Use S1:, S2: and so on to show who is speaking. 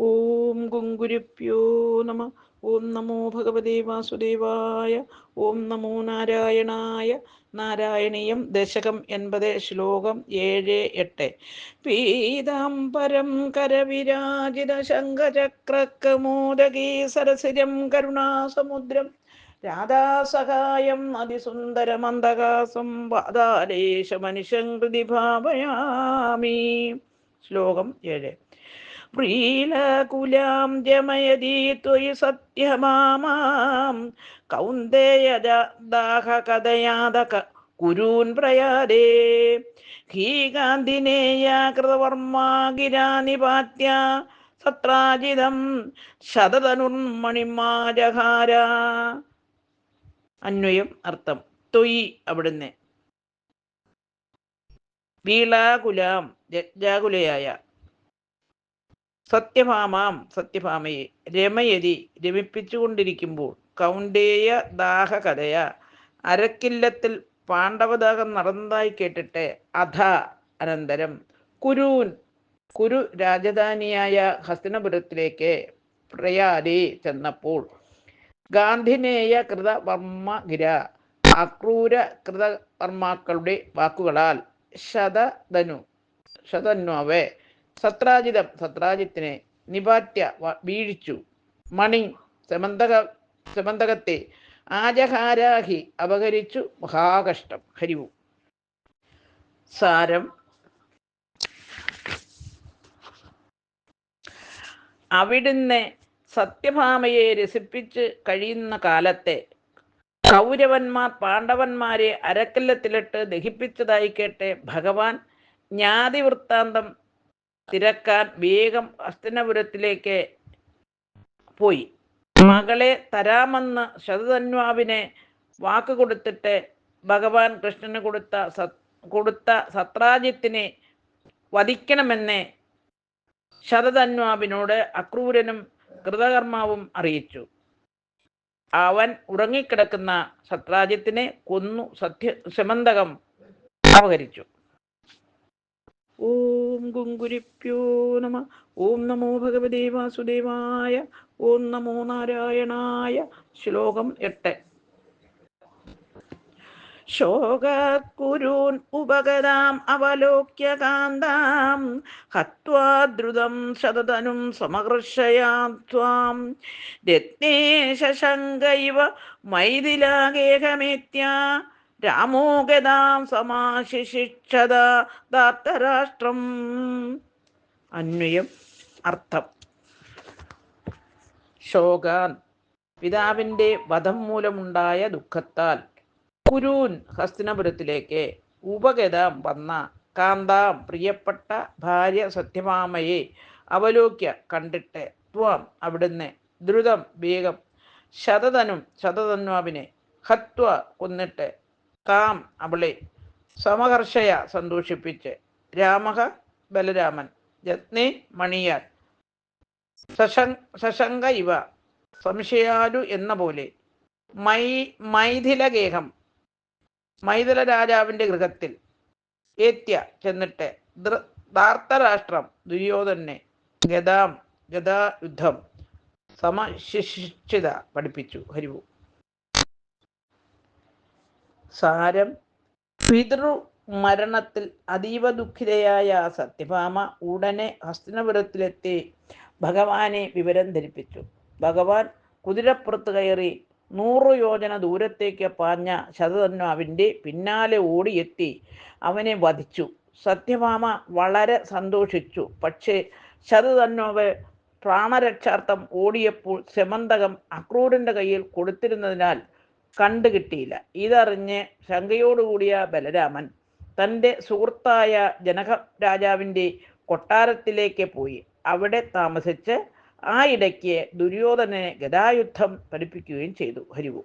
S1: ഓം ഗുങ്കുരുപ്യോ നമ. ഓം നമോ ഭഗവതേ വാസുദേവായ. ഓം നമോ നാരായണായ. നാരായണീയം ദശകം എൺപത് ശ്ലോകം ഏഴ് എട്ട്. പീതാംബരം കരവിരാജിത ശംഖചക്രകമോദകീ സരസിരം കരുണാസമുദ്രം. രാധാസഹായം അതിസുന്ദരമന്ദകാസം മനുഷ്യം ഹൃദി ഭാവയാമി ശ്ലോകം ഏഴ്. പ്രീലകുലാം ജമയതി ത്വയി സത്യമാമാം. കൗന്ദേയദാഹകഥയാതക കുരൂൻ പ്രയാദേ. ഹീകാന്തിനേയ കൃതവർമാഗിരാനിപാത്യ സത്രാജിതം ശതതനുർമണിമാജഹാര അന്വയം അർത്ഥം തൊയ് അവിടുന്ന്. വീളാകുലാം ജഗ്ജാകുലയായ സത്യഭാമാം സത്യഭാമയെ. രമയതി രമിപ്പിച്ചുകൊണ്ടിരിക്കുമ്പോൾ കൗണ്ടേയ ദാഹ കഥയ അരക്കില്ലത്തിൽ പാണ്ഡവദാഹം നടന്നതായി കേട്ടിട്ട് അധ അനന്തരം. കുരൂൻ കുരു രാജധാനിയായ ഹസ്തിനപുരത്തിലേക്ക് പ്രയാരി ചെന്നപ്പോൾ ഗാന്ധിനേയ കൃതവർമ്മഗിര അക്രൂര കൃതവർമാക്കളുടെ വാക്കുകളാൽ ശതധനു ശതന്വവെ. സത്രാജിതം സത്രാജിത്തിനെ നിപാറ്റ്യ വീഴിച്ചു. മണി സമന്തക സമന്തകത്തെ ആജഹാരാഹി അപഹരിച്ചു. മഹാകഷ്ടം. ഹരിവു. സാരം. അവിടുന്ന് സത്യഭാമയെ രസിപ്പിച്ച് കഴിയുന്ന കാലത്തെ കൗരവന്മാർ പാണ്ഡവന്മാരെ അരക്കല്ലത്തിലിട്ട് ദഹിപ്പിച്ചതായി കേട്ടെ ഭഗവാൻ ജ്ഞാതിവൃത്താന്തം തിരക്കാൻ വേഗം അസ്തനപുരത്തിലേക്ക് പോയി. മകളെ തരാമെന്ന് ശതധന്വാവിനെ വാക്ക് കൊടുത്തിട്ട് ഭഗവാൻ കൃഷ്ണന് കൊടുത്ത കൊടുത്ത സത്രാജിത്തിനെ വധിക്കണമെന്ന് ശതധന്വാവിനോട് അക്രൂരനും കൃതകർമാവും അറിയിച്ചു. അവൻ ഉറങ്ങിക്കിടക്കുന്ന സത്രാജിത്തിനെ കൊന്നു സത്യ സമന്തകം അപഹരിച്ചു. ഓം ഗുങ്കുരിപ്യോ നമ. ഓം നമോ ഭഗവതേ വാസുദേവായ. ഓം നമോ നാരായണായ. ശ്ലോകം എട്ട്. ശോകുരൂൻ ഉപഗതാം അവലോക്യ കാന്താം ഹത്വാ ദ്രുതം ശതതനും സമകർഷയാം ത്വാം. ഇവ മൈഥിലാഗേഹമേത്യ. രാമോ ഗതാം സമാശിഷിക്ഷത ദാത്തരാഷ്ട്രം. അന്വയം അർത്ഥം. ശോകാൻ പിതാവിന്റെ വധം മൂലമുണ്ടായ ദുഃഖത്താൽ കുരൂൻ ഹസ്തിനപുരത്തിലേക്ക് ഉപഗതം വന്ന കാന്താം പ്രിയപ്പെട്ട ഭാര്യ സത്യമാമയെ അവലോക്യ കണ്ടിട്ട് ത്വം അവിടുന്ന് ദ്രുതം വേഗം ശതതനും ശതതന്വാവിനെ ഹത്വ കൊന്നിട്ട് കാം അവളെ സമഹർഷയ സന്തോഷിപ്പിച്ച് രാമഹ ബലരാമൻ ജത്നി മണിയാൽ ശശങ്ക ഇവ സംശയാലു എന്ന പോലെ മൈ മൈഥിലഗേഹം മൈഥില രാജാവിന്റെ ഗൃഹത്തിൽ ഏത്യ ചെന്നിട്ട് ധാർത്തരാഷ്ട്രം ദുര്യോധനെ ഗതാം യുദ്ധം സമശിക്ഷിത പഠിപ്പിച്ചു. ഹരിവു. സാരം. പിതൃ മരണത്തിൽ അതീവ ദുഃഖിതയായ സത്യഭാമ ഉടനെ ഹസ്തിനപുരത്തിലെത്തി ഭഗവാനെ വിവരം ധരിപ്പിച്ചു. ഭഗവാൻ കുതിരപ്പുറത്ത് കയറി നൂറു യോജന ദൂരത്തേക്ക് പാഞ്ഞ ശതധന്വാവിന്റെ പിന്നാലെ ഓടിയെത്തി അവനെ വധിച്ചു. സത്യഭാമ വളരെ സന്തോഷിച്ചു. പക്ഷേ ശതധന്വാവ് പ്രാണരക്ഷാർത്ഥം ഓടിയപ്പോൾ സെമന്തകം അക്രൂരന്റെ കയ്യിൽ കൊടുത്തിരുന്നതിനാൽ കണ്ടു കിട്ടിയില്ല. ഇതറിഞ്ഞ് ശങ്കയോടുകൂടിയ ബലരാമൻ തന്റെ സുഹൃത്തായ ജനക രാജാവിന്റെ കൊട്ടാരത്തിലേക്ക് പോയി. അവിടെ താമസിച്ച് ആ ഇടയ്ക്ക് ദുര്യോധനനെ ഗതായുദ്ധം പഠിപ്പിക്കുകയും ചെയ്തു. ഹരിവു